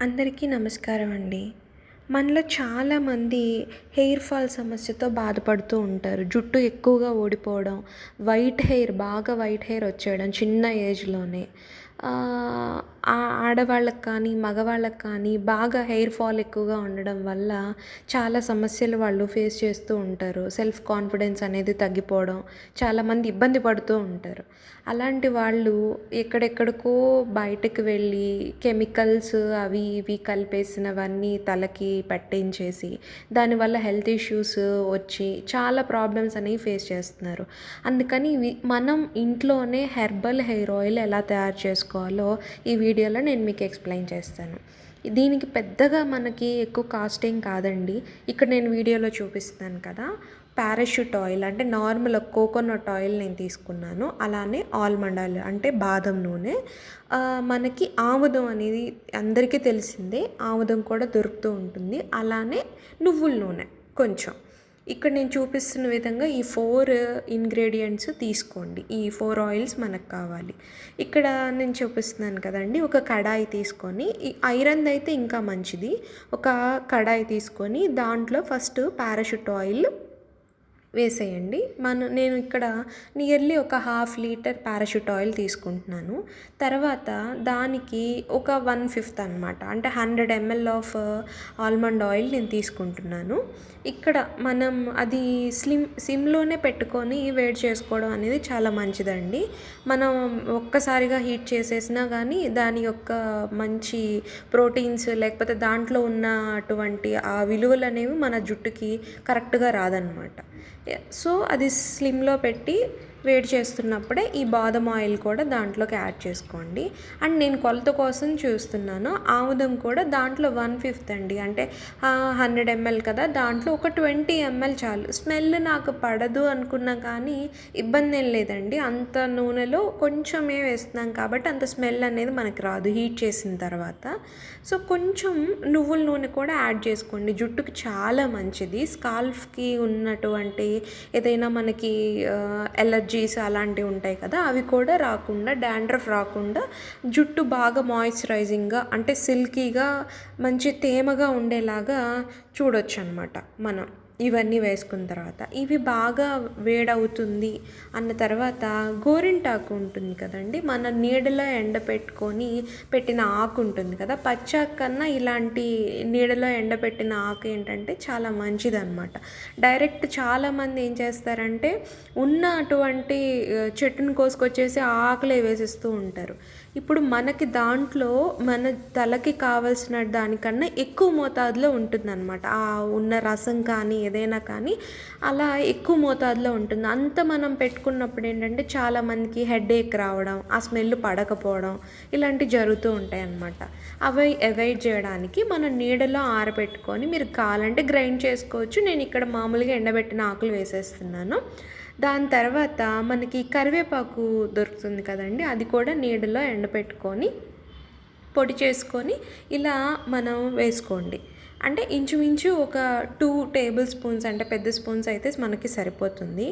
అందరికీ నమస్కారం అండి. మనలో చాలామంది హెయిర్ ఫాల్ సమస్యతో బాధపడుతూ ఉంటారు. జుట్టు ఎక్కువగా ఊడిపోవడం వైట్ హెయిర్ బాగా వైట్ హెయిర్ వచ్చేయడం చిన్న ఏజ్లోనే. ఆడవాళ్ళకి కానీ మగవాళ్ళకి కానీ బాగా హెయిర్ ఫాల్ ఎక్కువగా ఉండడం వల్ల చాలా సమస్యలు వాళ్ళు ఫేస్ చేస్తూ ఉంటారు. సెల్ఫ్ కాన్ఫిడెన్స్ అనేది తగ్గిపోవడం చాలామంది ఇబ్బంది పడుతూ ఉంటారు. అలాంటి వాళ్ళు ఎక్కడెక్కడికో బయటకు వెళ్ళి కెమికల్స్ అవి ఇవి కలిపేసినవన్నీ తలకి పట్టించేసి దానివల్ల హెల్త్ ఇష్యూస్ వచ్చి చాలా ప్రాబ్లమ్స్ అనేవి ఫేస్ చేస్తున్నారు. అందుకని మనం ఇంట్లోనే హెర్బల్ హెయిర్ ఆయిల్ ఎలా తయారు చేసుకోవాలో ఈ వీడియోలో నేను మీకు ఎక్స్ప్లెయిన్ చేస్తాను. దీనికి పెద్దగా మనకి ఎక్కువ కాస్ట్ ఏం కాదండి. ఇక్కడ నేను వీడియోలో చూపిస్తాను కదా. పారాషూట్ ఆయిల్ అంటే నార్మల్ కోకోనట్ ఆయిల్ నేను తీసుకున్నాను. అలానే ఆల్మండ్ ఆయిల్ అంటే బాదం నూనె. మనకి ఆముదం అనేది అందరికీ తెలిసిందే. ఆముదం కూడా దొరుకుతూ ఉంటుంది. అలానే నువ్వుల నూనె కొంచెం. ఇక్కడ నేను చూపిస్తున్న విధంగా ఈ ఫోర్ ఇంగ్రీడియంట్స్ తీసుకోండి. ఈ ఫోర్ ఆయిల్స్ మనకు కావాలి. ఇక్కడ నేను చూపిస్తున్నాను కదండి ఒక కడాయి తీసుకొని ఈ ఐరన్ అయితే ఇంకా మంచిది. ఒక కడాయి తీసుకొని దాంట్లో ఫస్ట్ పారాషూట్ ఆయిల్ వేసేయండి. మన నేను ఇక్కడ నియర్లీ ఒక హాఫ్ లీటర్ పారాషూట్ ఆయిల్ తీసుకుంటున్నాను. తర్వాత దానికి ఒక వన్ ఫిఫ్త్ అనమాట అంటే hundred ml of almond oil నేను తీసుకుంటున్నాను. ఇక్కడ మనం అది స్లిమ్ సిమ్లోనే పెట్టుకొని వేడి చేసుకోవడం అనేది చాలా మంచిదండి. మనం ఒక్కసారిగా హీట్ చేసేసినా కానీ దాని యొక్క మంచి ప్రోటీన్స్ లేకపోతే దాంట్లో ఉన్న అటువంటి ఆ విలువలు అనేవి మన జుట్టుకి కరెక్ట్గా రాదనమాట సో అది స్లిమ్లో పెట్టి వేడి చేస్తున్నప్పుడే ఈ బాదం ఆయిల్ కూడా దాంట్లోకి యాడ్ చేసుకోండి. అండ్ నేను కొలత కోసం చూస్తున్నాను. ఆముదం కూడా దాంట్లో వన్ ఫిఫ్త్ అండి. అంటే హండ్రెడ్ ఎంఎల్ కదా దాంట్లో ఒక ట్వంటీ ఎంఎల్ చాలు. స్మెల్ నాకు పడదు అనుకున్నా కానీ ఇబ్బంది ఏం లేదండి. అంత నూనెలో కొంచెమే వేస్తున్నాం కాబట్టి అంత స్మెల్ అనేది మనకి రాదు. హీట్ చేసిన తర్వాత. సో కొంచెం నువ్వుల నూనె కూడా యాడ్ చేసుకోండి. జుట్టుకి చాలా మంచిది. స్కాల్ఫ్కి ఉన్నటువంటి ఏదైనా మనకి ఎలర్జీ ఎలర్జీస్ అలాంటివి ఉంటాయి కదా అవి కూడా రాకుండా డాండ్రఫ్ రాకుండా జుట్టు బాగా మాయిశ్చరైజింగ్గా అంటే సిల్కీగా మంచి తేమగా ఉండేలాగా చూడొచ్చు అనమాట మనం. ఇవన్నీ వేసుకున్న తర్వాత ఇవి బాగా వేడవుతుంది అన్న తర్వాత గోరింటాకు ఉంటుంది కదండి. మన నీడలో ఎండ పెట్టుకొని పెట్టిన ఆకు ఉంటుంది కదా. పచ్చాకు కన్నా ఇలాంటి నీడలో ఎండపెట్టిన ఆకు ఏంటంటే చాలా మంచిదన్నమాట. డైరెక్ట్ చాలామంది ఏం చేస్తారంటే ఉన్న అటువంటి చెట్టును కోసుకొచ్చేసి ఆకులే వేసేస్తూ ఉంటారు. ఇప్పుడు మనకి దాంట్లో మన తలకి కావలసిన దానికన్నా ఎక్కువ మోతాదులో ఉంటుందన్నమాట. ఆ ఉన్న రసం కానీ ఏదైనా కానీ అలా ఎక్కువ మోతాదులో ఉంటుంది. అంత మనం పెట్టుకున్నప్పుడు ఏంటంటే చాలామందికి హెడేక్ రావడం ఆ స్మెల్ పడకపోవడం ఇలాంటివి జరుగుతూ ఉంటాయి అన్నమాట అవి అవాయిడ్ చేయడానికి మనం నీడలో ఆరబెట్టుకొని మీరు కావాలంటే గ్రైండ్ చేసుకోవచ్చు. నేను ఇక్కడ మామూలుగా ఎండబెట్టిన ఆకులు వేసేస్తున్నాను. దాని తర్వాత మనకి కరివేపాకు దొరుకుతుంది కదండి అది కూడా నీడలో ఎండపెట్టుకొని పొడి చేసుకొని ఇలా మనం వేసుకోండి. అంటే ఇంచుమించు ఒక టూ టేబుల్ స్పూన్స్ అంటే పెద్ద స్పూన్స్ అయితే మనకి సరిపోతుంది.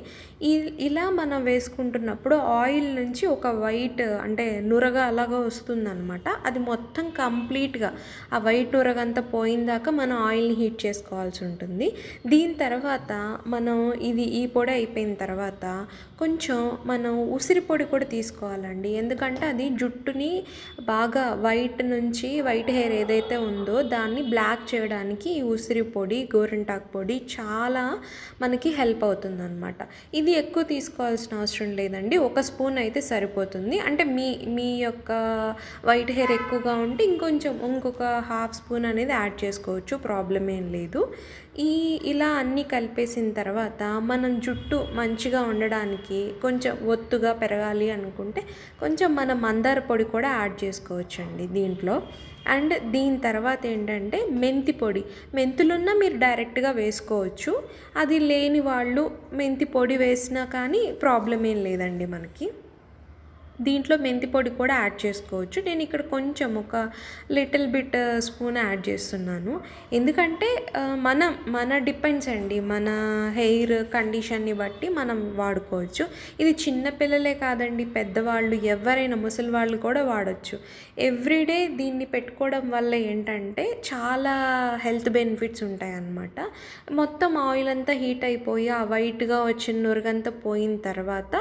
ఈ ఇలా మనం వేసుకుంటున్నప్పుడు ఆయిల్ నుంచి ఒక వైట్ అంటే నురగ అలాగా వస్తుందన్నమాట. అది మొత్తం కంప్లీట్గా ఆ వైట్ నురగ అంతా పోయిందాక మనం ఆయిల్ని హీట్ చేసుకోవాల్సి ఉంటుంది. దీని తర్వాత మనం ఇది ఈ పొడి అయిపోయిన తర్వాత కొంచెం మనం ఉసిరి పొడి కూడా తీసుకోవాలండి. ఎందుకంటే అది జుట్టుని బాగా వైట్ నుంచి వైట్ హెయిర్ ఏదైతే ఉందో దాన్ని బ్లాక్ చేయడానికి చేయడానికి ఈ ఉసిరి పొడి గోరింటాకు పొడి చాలా మనకి హెల్ప్ అవుతుంది అనమాట ఇది ఎక్కువ తీసుకోవాల్సిన అవసరం లేదండి. ఒక స్పూన్ అయితే సరిపోతుంది. అంటే మీ మీ యొక్క వైట్ హెయిర్ ఎక్కువగా ఉంటే ఇంకొంచెం ఇంకొక హాఫ్ స్పూన్ అనేది యాడ్ చేసుకోవచ్చు. ప్రాబ్లం ఏం లేదు. ఈ ఇలా అన్నీ కలిపేసిన తర్వాత మనం జుట్టు మంచిగా ఉండడానికి కొంచెం ఒత్తుగా పెరగాలి అనుకుంటే కొంచెం మనం మందార పొడి కూడా యాడ్ చేసుకోవచ్చండి దీంట్లో. అండ్ దీని తర్వాత ఏంటంటే మెంతి పొడి. మెంతులున్న మీరు డైరెక్ట్గా వేసుకోవచ్చు. అది లేని వాళ్ళు మెంతి పొడి వేసినా కానీ ప్రాబ్లం ఏం లేదండి మనకి. దీంట్లో మెంతి పొడి కూడా యాడ్ చేసుకోవచ్చు. నేను ఇక్కడ కొంచెం ఒక little bit uh, spoon add చేస్తున్నాను. ఎందుకంటే uh, మనం మన డిపెండ్స్ అండి. మన హెయిర్ కండిషన్ని బట్టి మనం వాడుకోవచ్చు. ఇది చిన్న పిల్లలే కాదండి. పెద్దవాళ్ళు ఎవరైనా ముసలి వాళ్ళు కూడా వాడచ్చు. ఎవ్రీడే దీన్ని పెట్టుకోవడం వల్ల ఏంటంటే చాలా హెల్త్ బెనిఫిట్స్ ఉంటాయి అన్నమాట మొత్తం ఆయిల్ అంతా హీట్ అయిపోయి ఆ వైట్గా వచ్చిన నురగంతా పోయిన తర్వాత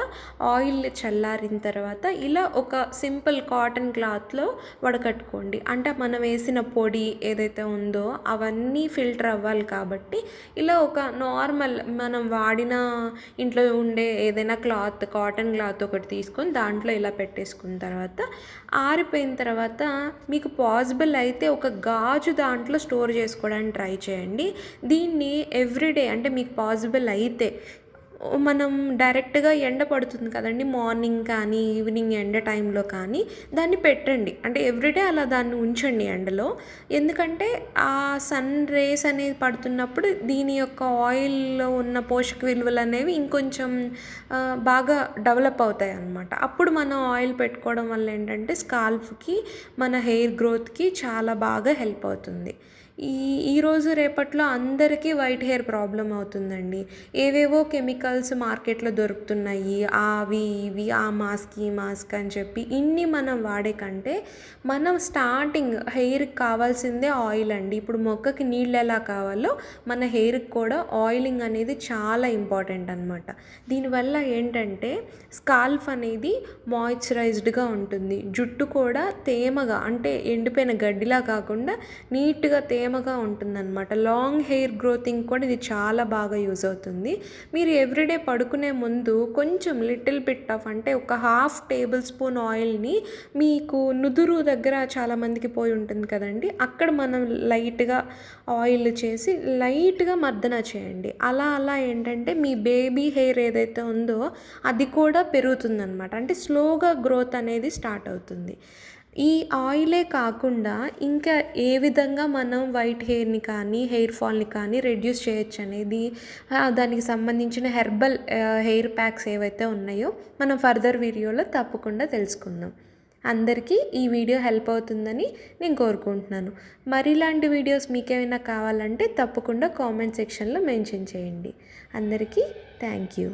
ఆయిల్ చల్లారిన తర్వాత ఇలా ఒక సింపుల్ కాటన్ క్లాత్లో వడకట్టుకోండి. అంటే మనం వేసిన పొడి ఏదైతే ఉందో అవన్నీ ఫిల్టర్ అవ్వాలి కాబట్టి ఇలా ఒక నార్మల్ మనం వాడిన ఇంట్లో ఉండే ఏదైనా క్లాత్ కాటన్ క్లాత్ ఒకటి తీసుకొని దాంట్లో ఇలా పెట్టేసుకున్న తర్వాత ఆరిపోయిన తర్వాత మీకు పాసిబుల్ అయితే ఒక గాజు దాంట్లో స్టోర్ చేసుకోవడానికి ట్రై చేయండి. దీన్ని ఎవ్రీడే అంటే మీకు పాసిబుల్ అయితే మనం డైరెక్ట్గా ఎండ పడుతుంది కదండి మార్నింగ్ కానీ ఈవినింగ్ ఎండ టైంలో కానీ దాన్ని పెట్టండి. అంటే ఎవ్రీడే అలా దాన్ని ఉంచండి ఎండలో. ఎందుకంటే ఆ సన్ రేస్ అనేది పడుతున్నప్పుడు దీని యొక్క ఆయిల్లో ఉన్న పోషక విలువలు అనేవి ఇంకొంచెం బాగా డెవలప్ అవుతాయి అన్నమాట. అప్పుడు మనం ఆయిల్ పెట్టుకోవడం వల్ల ఏంటంటే స్కాల్ఫ్కి మన హెయిర్ గ్రోత్కి చాలా బాగా హెల్ప్ అవుతుంది. ఈ ఈరోజు రేపట్లో అందరికీ వైట్ హెయిర్ ప్రాబ్లం అవుతుందండి. ఏవేవో కెమికల్స్ మార్కెట్లో దొరుకుతున్నాయి. అవి ఇవి ఆ మాస్క్ ఈ మాస్క్ అని చెప్పి ఇన్ని మనం వాడే కంటే మనం స్టార్టింగ్ హెయిర్కి కావాల్సిందే ఆయిల్ అండి. ఇప్పుడు మొక్కకి నీళ్ళు ఎలా కావాలో మన హెయిర్కి కూడా ఆయిలింగ్ అనేది చాలా ఇంపార్టెంట్ అనమాట దీనివల్ల ఏంటంటే స్కాల్ఫ్ అనేది మాయిశ్చరైజ్డ్గా ఉంటుంది. జుట్టు కూడా తేమగా అంటే ఎండిపోయిన గడ్డిలా కాకుండా నీట్గా తేమ తేమగా ఉంటుందన్నమాట. లాంగ్ హెయిర్ గ్రోతింగ్ కూడా ఇది చాలా బాగా యూజ్ అవుతుంది. మీరు ఎవ్రీడే పడుకునే ముందు కొంచెం లిటిల్ బిట్ ఆఫ్ అంటే ఒక హాఫ్ టేబుల్ స్పూన్ ఆయిల్ని మీకు నుదురు దగ్గర చాలామందికి పోయి ఉంటుంది కదండి. అక్కడ మనం లైట్గా ఆయిల్ చేసి లైట్గా మర్దన చేయండి. అలా అలా ఏంటంటే మీ బేబీ హెయిర్ ఏదైతే ఉందో అది కూడా పెరుగుతుందన్నమాట. అంటే స్లోగా గ్రోత్ అనేది స్టార్ట్ అవుతుంది. ఈ ఆయిలే కాకుండా ఇంకా ఏ విధంగా మనం వైట్ హెయిర్ని కానీ హెయిర్ ఫాల్ని కానీ రెడ్యూస్ చేయొచ్చు అనేది దానికి సంబంధించిన హెర్బల్ హెయిర్ ప్యాక్స్ ఏవైతే ఉన్నాయో మనం ఫర్దర్ వీడియోలో తప్పకుండా తెలుసుకుందాం. అందరికీ ఈ వీడియో హెల్ప్ అవుతుందని నేను కోరుకుంటున్నాను. మరి ఇలాంటి వీడియోస్ మీకేమైనా కావాలంటే తప్పకుండా కామెంట్ సెక్షన్లో మెన్షన్ చేయండి. అందరికీ థ్యాంక్ యూ.